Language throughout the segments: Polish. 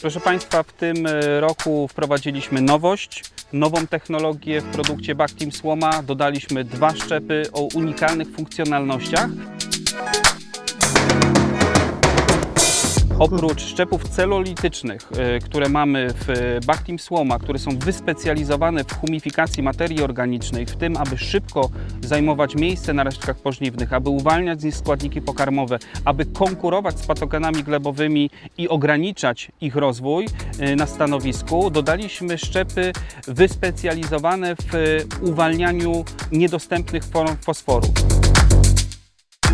Proszę Państwa, w tym e, roku wprowadziliśmy nowość, nową technologię w produkcie Bactim Słoma. Dodaliśmy dwa szczepy o unikalnych funkcjonalnościach. Oprócz szczepów celolitycznych, e, które mamy w e, Bactim Słoma, które są wyspecjalizowane w humifikacji materii organicznej, w tym, aby szybko zajmować miejsce na resztkach pożniwnych, aby uwalniać z nich składniki pokarmowe, aby konkurować z patogenami glebowymi i ograniczać ich rozwój e, na stanowisku, dodaliśmy szczepy wyspecjalizowane w uwalnianiu niedostępnych form fosforu.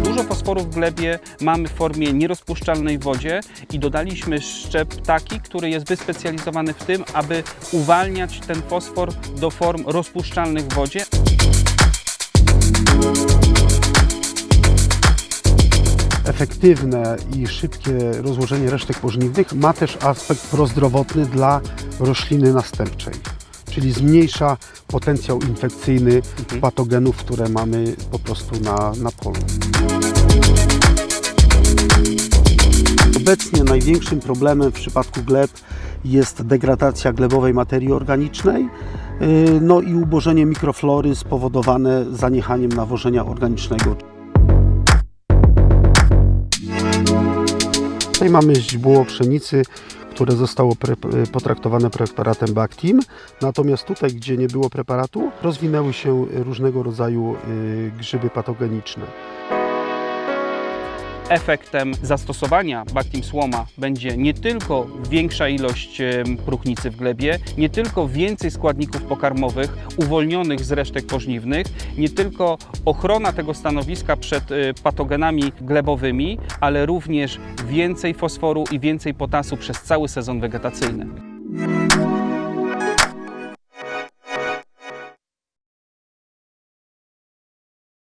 Dużo fosforu w glebie mamy w formie nierozpuszczalnej wodzie i dodaliśmy szczep taki, który jest wyspecjalizowany w tym, aby uwalniać ten fosfor do form rozpuszczalnych w wodzie. efektywne i szybkie rozłożenie resztek pożniwnych ma też aspekt prozdrowotny dla rośliny następczej, czyli zmniejsza potencjał infekcyjny patogenów, które mamy po prostu na, na polu. Obecnie największym problemem w przypadku gleb jest degradacja glebowej materii organicznej, yy, no i ubożenie mikroflory spowodowane zaniechaniem nawożenia organicznego. Tutaj mamy źdźbło pszenicy, które zostało pre- potraktowane preparatem Bactim. Natomiast tutaj, gdzie nie było preparatu, rozwinęły się różnego rodzaju y, grzyby patogeniczne. Efektem zastosowania Bactim Słoma będzie nie tylko większa ilość próchnicy w glebie, nie tylko więcej składników pokarmowych uwolnionych z resztek pożniwnych, nie tylko ochrona tego stanowiska przed e, patogenami glebowymi, ale również więcej fosforu i więcej potasu przez cały sezon wegetacyjny.